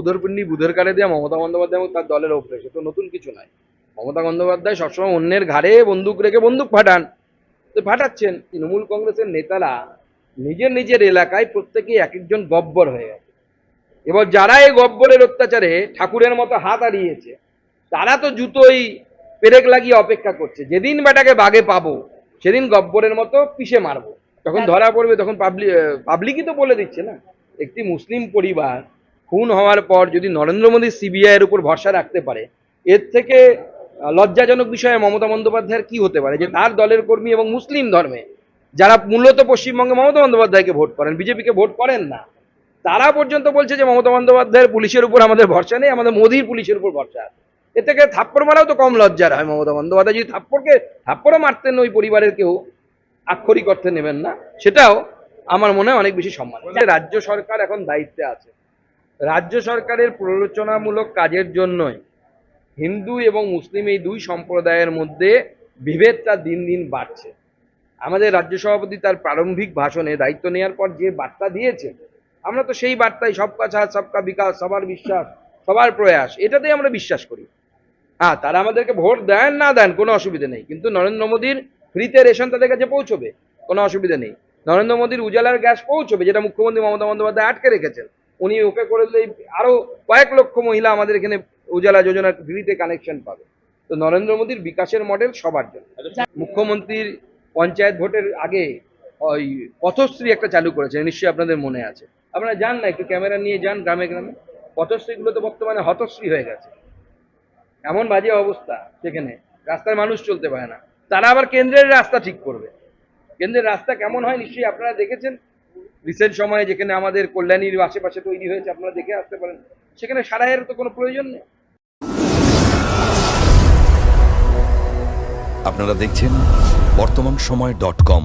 উদরপিন্ডি বুধের কারে দেওয়া মমতা বন্দ্যোপাধ্যায় এবং তার দলের অভ্যেস এ তো নতুন কিছু নয় মমতা বন্দ্যোপাধ্যায় সবসময় অন্যের ঘাড়ে বন্দুক রেখে বন্দুক ফাটান। তো ফাটাচ্ছেন। তৃণমূল কংগ্রেসের নেতারা নিজের নিজের এলাকায় প্রত্যেকেই এক একজন গব্বর হয়ে গেছে। এবার যারা এই গব্বরের অত্যাচারে ঠাকুরের মতো হাত হারিয়েছে, তারা তো জুতোই পেরেক লাগিয়ে অপেক্ষা করছে। যেদিন বেটাকে বাগে পাবো, সেদিন গব্বরের মতো পিষে মারবো। তখন ধরা পড়বে, তখন পাবলিক পাবলিকই তো বলে দিচ্ছে না। একটি মুসলিম পরিবার খুন হওয়ার পর যদি নরেন্দ্র মোদী সিবিআই এর উপর ভরসা রাখতে পারে, এর থেকে লজ্জাজনক বিষয়ে মমতা বন্দ্যোপাধ্যায়ের কি হতে পারে? যে তার দলের কর্মী এবং মুসলিম ধর্মে যারা মূলত পশ্চিমবঙ্গে মমতা বন্দ্যোপাধ্যায়কে ভোট করেন, বিজেপিকে ভোট করেন না, তারা পর্যন্ত বলছে যে মমতা বন্দ্যোপাধ্যায়ের পুলিশের উপর আমাদের ভরসা নেই, আমাদের মোদির পুলিশের উপর ভরসা আছে। এর থেকে থাপ্পড় মারাও তো কম লজ্জার হয় মমতা বন্দ্যোপাধ্যায়। যদি থাপ্পড়কে, থাপ্পড়ও মারতেন ওই পরিবারের কেউ, আক্ষরিক অর্থে নেবেন না, সেটাও আমার মনে হয় অনেক বেশি সম্মান। রাজ্য সরকার এখন দায়িত্বে আছে। রাজ্য সরকারের প্ররোচনামূলক কাজের জন্যই হিন্দু এবং মুসলিম এই দুই সম্প্রদায়ের মধ্যে বিভেদটা দিন দিন বাড়ছে। আমাদের রাজ্য সভাপতি তার প্রারম্ভিক ভাষণে দায়িত্ব নেওয়ার পর যে বার্তা দিয়েছে আমরা তো সেই বার্তায় সবকা সাথ, সবকা বিকাশ, সবার বিশ্বাস, সবার প্রয়াস, এটাতেই আমরা বিশ্বাস করি। হ্যাঁ তারা আমাদেরকে ভোট দেন, না দেন, কোনো অসুবিধা নেই। কিন্তু নরেন্দ্র মোদীর ফ্রিতে রেশন তাদের কাছে পৌঁছবে, কোনো অসুবিধা নেই। নরেন্দ্র মোদীর উজালার গ্যাস পৌঁছবে, যেটা মুখ্যমন্ত্রী মমতা বন্দ্যোপাধ্যায় আটকে রেখেছেন। উনি ওকে করে দিলে আরও কয়েক লক্ষ মহিলা আমাদের এখানে উজালা যোজনার ফ্রিতে কানেকশন পাবে। তো নরেন্দ্র মোদীর বিকাশের মডেল সবার জন্য। মুখ্যমন্ত্রীর পঞ্চায়েত ভোটের আগে ওই পথশ্রী একটা চালু করেছে, নিশ্চয়ই আপনাদের মনে আছে। আপনারা যান না, একটু ক্যামেরা নিয়ে যান গ্রামে গ্রামে। পথশ্রীগুলো তো বর্তমানে হতশ্রী হয়ে গেছে। এমন বাজে অবস্থা সেখানে, রাস্তায় মানুষ চলতে পারে না। তারা আবার কেন্দ্রের রাস্তা ঠিক করবে। কেন্দ্রের রাস্তা কেমন হয় নিশ্চয়ই আপনারা দেখেছেন। রিসেন্ট সময়ে যেখানে আমাদের কল্যাণীর আশেপাশে তৈরি হয়েছে, আপনারা দেখে আসতে পারেন। সেখানে সারাইয়ের তো কোনো প্রয়োজন নেই। আপনারা দেখছেন বর্তমান সময় ডট কম।